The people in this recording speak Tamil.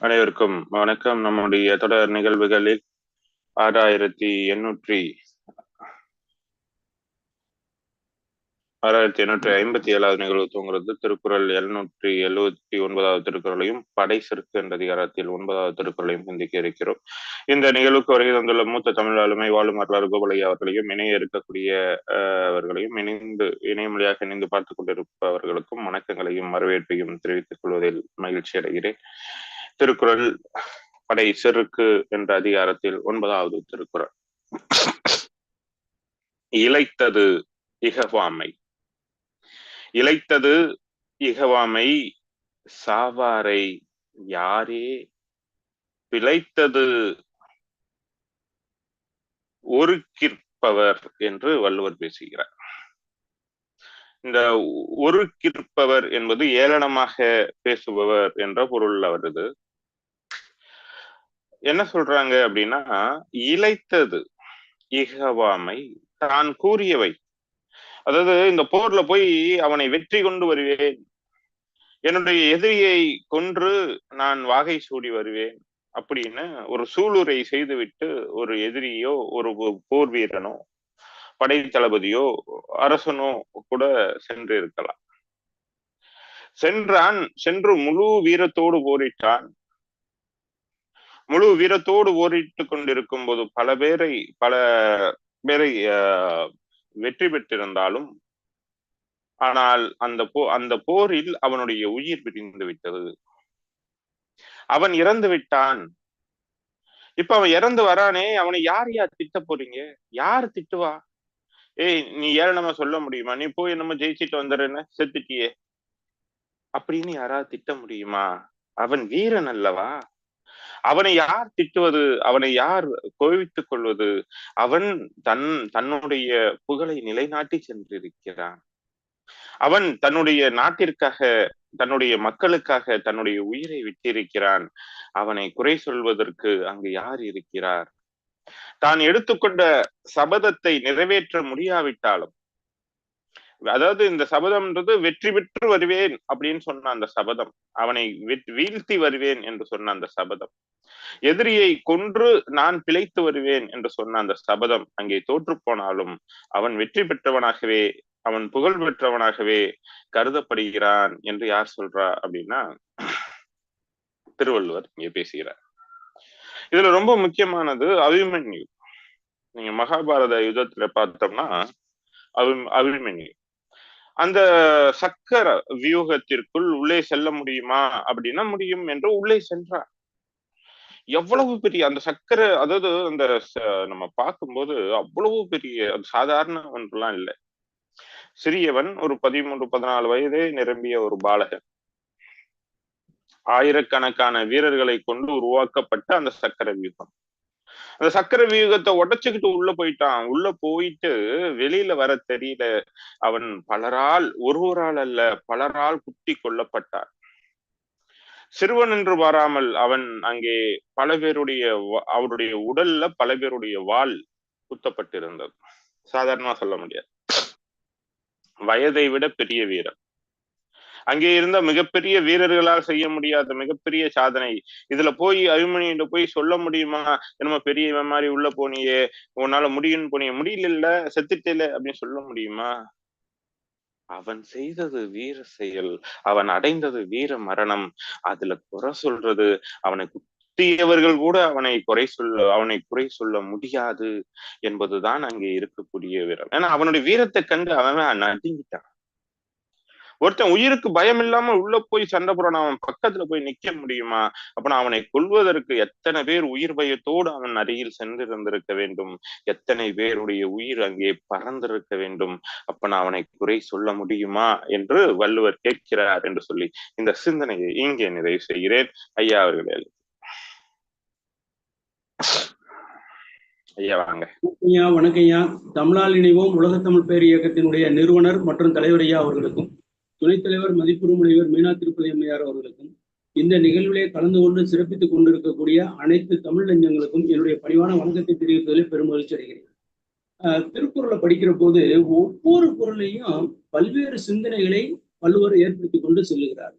அனைவருக்கும் வணக்கம். நம்முடைய தொடர் நிகழ்வுகளில் ஆறாயிரத்தி எண்ணூற்றி ஆறாயிரத்தி எண்ணூற்றி ஐம்பத்தி ஏழாவது நிகழ்வு தூங்குறது திருக்குறள் எழுநூற்றி எழுவத்தி ஒன்பதாவது திருக்குறளையும் படை சிறுக்கு என்ற அதிகாரத்தில் ஒன்பதாவது திருக்குறளையும் சிந்திக்க இருக்கிறோம். இந்த நிகழ்வுக்கு வருகை தந்துள்ள மூத்த தமிழ் ஆளுமை வாழும் வரலாறு கோபாலையா அவர்களையும் இணைய இருக்கக்கூடிய அவர்களையும் இணைந்து இணையமொழியாக இணைந்து பார்த்துக் கொண்டிருப்பவர்களுக்கும் வணக்கங்களையும் வரவேற்பையும் தெரிவித்துக் கொள்வதில் மகிழ்ச்சி அடைகிறேன் திருக்குறள் படை செருக்கு என்ற அதிகாரத்தில் ஒன்பதாவது திருக்குறள். இழைத்தது இகவாமை. இழைத்தது இகவாமை சாவாரை யாரே பிழைத்தது ஒருக்கிற்பவர் என்று வள்ளுவர் பேசுகிறார். இந்த ஒருக்கிற்பவர் என்பது ஏளனமாக பேசுபவர் என்ற பொருள்ல வருது என்ன சொல்றாங்க அப்படின்னா இழைத்தது இகவாமை தான் கூறியவை. அதாவது இந்த போர்ல போய் அவனை வெற்றி கொண்டு வருவேன். என்னுடைய எதிரியை கொன்று நான் வாகை சூடி வருவேன் அப்படின்னு ஒரு சூளுரை செய்துவிட்டு ஒரு எதிரியோ ஒரு போர் வீரனோ படை தளபதியோ அரசனோ கூட சென்று இருக்கலாம். சென்றான் சென்று முழு வீரத்தோடு போரிட்டான். முழு வீரத்தோடு போரிட்டு கொண்டிருக்கும் போது பல பேரை பல பேரை வெற்றி பெற்றிருந்தாலும் ஆனால் அந்த போ அந்த போரில் அவனுடைய உயிர் பிரிந்து விட்டது. அவன் இறந்து விட்டான். இப்ப அவன் இறந்து வரானே அவனை யார் யார் திட்ட போறீங்க? யார் திட்டுவா? ஏய் நீ ஏழனமா சொல்ல முடியுமா? நீ போய் என்னமோ ஜெயிச்சிட்டு வந்துடுறேன்னு செத்துட்டியே. அப்படின்னு யாராவது திட்ட முடியுமா? அவன் வீரன் அல்லவா? அவனை யார் திட்டுவது? அவனை யார் கோவித்துக் கொள்வது? அவன் தன் தன்னுடைய புகழை நிலைநாட்டி சென்றிருக்கிறான். அவன் தன்னுடைய நாட்டிற்காக தன்னுடைய மக்களுக்காக தன்னுடைய உயிரை விட்டிருக்கிறான். அவனை குறை சொல்வதற்கு அங்கு யார் இருக்கிறார்? தான் எடுத்துக்கொண்ட சபதத்தை நிறைவேற்ற முடியாவிட்டாலும் அதாவது இந்த சபதம்ன்றது வெற்றி பெற்று வருவேன் அப்படின்னு சொன்ன அந்த சபதம். அவனை வீழ்த்தி வருவேன் என்று சொன்ன அந்த சபதம். எதிரியை கொன்று நான் பிழைத்து வருவேன் என்று சொன்ன அந்த சபதம் அங்கே தோற்று போனாலும் அவன் வெற்றி பெற்றவனாகவே அவன் புகழ் பெற்றவனாகவே கருதப்படுகிறான் என்று யார் சொல்றா அப்படின்னா திருவள்ளுவர் இங்கே பேசுகிறார். இதுல ரொம்ப முக்கியமானது அபிமன்யு. நீங்க மகாபாரத யுத்தத்துல பார்த்தோம்னா அபி அபிமன்யு. அந்த சக்கர வியூகத்திற்குள் உள்ளே செல்ல முடியுமா? அப்படின்னா முடியும் என்று உள்ளே சென்றார். எவ்வளவு பெரிய அந்த சக்கர அதாவது அந்த நம்ம பார்க்கும்போது அவ்வளவு பெரிய சாதாரண ஒன்றுலாம் இல்லை. சிறியவன் ஒரு பதிமூன்று பதினாலு வயதே நிரம்பிய ஒரு பாலகன். ஆயிரக்கணக்கான வீரர்களை கொண்டு உருவாக்கப்பட்ட அந்த சக்கர வியூகம். அந்த சக்கர வியூகத்தை உடைச்சுக்கிட்டு உள்ள போயிட்டான். உள்ள போயிட்டு வெளியில வர தெரியல. அவன் பலரால் ஒருவரால் அல்ல பலரால் குத்தி கொல்லப்பட்டான். சிறுவன் என்று வராமல் அவன் அங்கே பல பேருடைய அவருடைய உடல்ல பல பேருடைய வால் குத்தப்பட்டிருந்தது. சாதாரணமா சொல்ல முடியாது. வயதை விட பெரிய வீரன். அங்கே இருந்த மிகப்பெரிய வீரர்களால் செய்ய முடியாத மிகப்பெரிய சாதனை. இதுல போய் அபிமணியிட்ட போய் சொல்ல முடியுமா? என்னமோ பெரிய மாதிரி உள்ள போனியே உன்னால முடியும்னு போனியே. முடியல இல்ல செத்துட்டேல அப்படின்னு சொல்ல முடியுமா? அவன் செய்தது வீர செயல் அவன் அடைந்தது வீர மரணம். அதுல குறை சொல்றது அவனை குத்தியவர்கள் கூட அவனை குறை சொல்ல அவனை குறை சொல்ல முடியாது என்பதுதான் அங்கே இருக்கக்கூடிய வீரம். ஏன்னா அவனுடைய வீரத்தை கண்டு அவன் நடுங்கிட்டான். ஒருத்தன் உயிருக்கு பயம் இல்லாம உள்ள போய் சண்டை போறான் அவன் பக்கத்துல போய் நிக்க முடியுமா? அப்ப அவனை கொள்வதற்கு எத்தனை பேர் உயிர் பயத்தோடு அவன் அருகில் சென்றிருந்திருக்க வேண்டும்? எத்தனை பேருடைய உயிர் அங்கே பறந்திருக்க வேண்டும்? அப்ப நான் அவனை குறை சொல்ல முடியுமா? என்று வள்ளுவர் கேட்கிறார் என்று சொல்லி இந்த சிந்தனையை இங்கே நிறைவு செய்கிறேன். ஐயா அவர்களே. ஐயா வாங்க. ஐயா வணக்கம் ஐயா. தமிழால் இணைவோம் உலக தமிழ் பேர் இயக்கத்தினுடைய நிறுவனர் மற்றும் தலைவர் ஐயா அவர்களுக்கும். துணைத் தலைவர் மதிப்புறு முனைவர் மீனா திருப்பதி அம்மையார் அவர்களுக்கும் இந்த நிகழ்விலே கலந்து கொண்டு சிறப்பித்துக் கொண்டிருக்கக்கூடிய அனைத்து தமிழ் நெஞ்சங்களுக்கும் என்னுடைய பணிவான வணக்கத்தை தெரிவிப்பதில் பெருமகிழ்ச்சி அடைகிறேன். திருக்குறளை படிக்கிற போது ஒவ்வொரு குரலையும் பல்வேறு சிந்தனைகளை வள்ளுவர் ஏற்படுத்தி கொண்டு செல்லுகிறார்